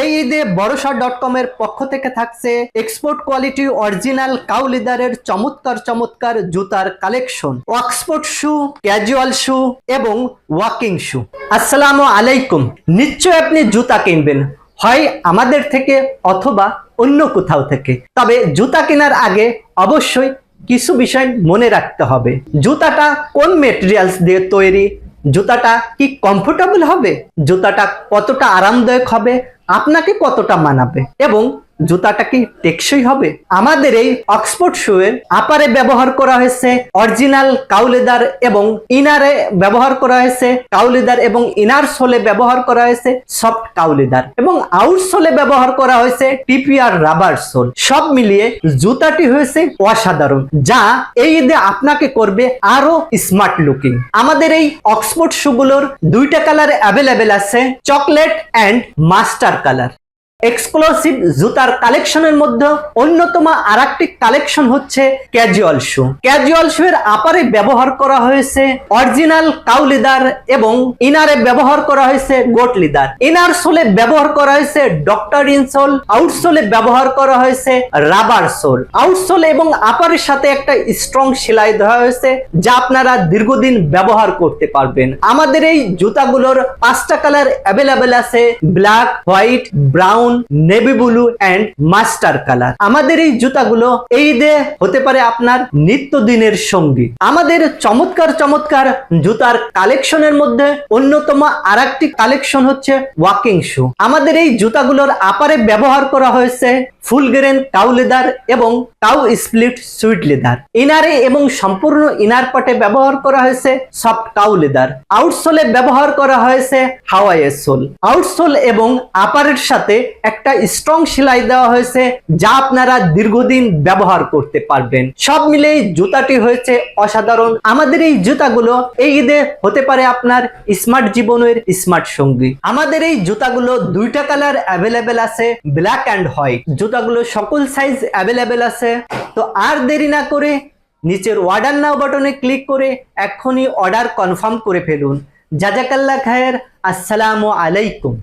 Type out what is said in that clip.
এই ঈদে বড়সা dot com এর পক্ষ থেকে থাকছে এক্সপোর্ট কোয়ালিটি অরিজিনাল কাউ লিদারের চমৎকার চমৎকার জুতার collection Oxford shoe casual shoe এবং ওয়াকিং শু আসসালামু আলাইকুম। নিশ্চয় আপনি জুতা কিনবেন। হয় আমাদের থেকে অথবা অন্য কোথাও থেকে। তবে জুতা কেনার আগে অবশ্যই কিছু বিষয় মনে রাখতে হবে। জুতাটা কোন মেটেরিয়ালস দিয়ে তৈরি? জুতাটা কি কমফোর্টেবল হবে? জুতাটা কতটা আরামদায়ক হবে? আপনাকে কতটা মানাবে? এবং জুতাটা কি টেকসই হবে? আমাদের এই অক্সফোর্ড শুয়ের আপারে ব্যবহার করা হয়েছে অরিজিনাল কাউলেদার এবং ইনারে ব্যবহার করা হয়েছে কাউলেদার এবং ইনার সোলে ব্যবহার করা হয়েছে সফট কাউলেদার এবং আউট সোলে ব্যবহার করা হয়েছে টিপিআর রাবার সোল। সব মিলিয়ে জুতাটি হয়েছে অসাধারণ, যা এই ঈদে আপনাকে করবে আরও স্মার্ট লুকিং। আমাদের এই অক্সফোর্ড শুগুলোর দুইটা কালার অ্যাভেলেবেল আছে, chocolate and master colour. Exclusive জুতার কালেকশনের মধ্যে অন্যতম আরেকটি কালেকশন হচ্ছে ক্যাজুয়াল শু ক্যাজুয়াল শু এর আপারে ব্যবহার করা হয়েছে অরিজিনাল কাউ লিদার এবং ইনারে ব্যবহার করা হয়েছে গোট লিদার ইনার সোলে ব্যবহার করা হয়েছে ডক্টর ইনসোল আউটসোলে ব্যবহার করা হয়েছে রাবার সোল আউটসোল এবং আপারের সাথে একটা স্ট্রং সেলাই দেওয়া হয়েছে যা আপনারা দীর্ঘদিন ব্যবহার করতে পারবেন। আমাদের এই জুতাগুলোর পাঁচটা কালার অ্যাভেলেবেল আছে black white brown navy blue and master colour. আমাদের এই জুতাগুলো এই ঈদে হতে পারে আপনার নিত্যদিনের সঙ্গী। আমাদের চমৎকার চমৎকার জুতার কালেকশনের মধ্যে অন্যতম আর একটি কালেকশন হচ্ছে ওয়াকিং শু। আমাদের এই জুতাগুলোর আপারে ব্যবহার করা হয়েছে ফুল গ্রেন কাউ লেদার এবং কাউ স্প্লিট সুইট লেদার। ইনারে এবং সম্পূর্ণ ইনার পাটে ব্যবহার করা হয়েছে সফট কাউ লেদার। আউটসোলে ব্যবহার করা হয়েছে হাওয়াইয়ের সোল। আউটসোল এবং আপারের সাথে একটা স্ট্রং সেলাই দেওয়া হয়েছে যা আপনারা দীর্ঘদিন ব্যবহার করতে পারবেন। সব মিলে জুতাটি হয়েছে অসাধারণ। আমাদের এই জুতাগুলো এই ঈদে হতে পারে আপনার স্মার্ট জীবনের স্মার্ট সঙ্গী। আমাদের এই জুতাগুলো দুইটা কালার অ্যাভেলেবেল আছে ব্ল্যাক অ্যান্ড হোয়াইট জুতাগুলো সকল সাইজ অ্যাভেলেবেল আছে। তো আর দেরি না করে নিচের অর্ডার নাও বাটনে ক্লিক করে এক্ষুনি অর্ডার কনফার্ম করে ফেলুন। জাজাকাল্লা খায়ের। আসসালামু আলাইকুম।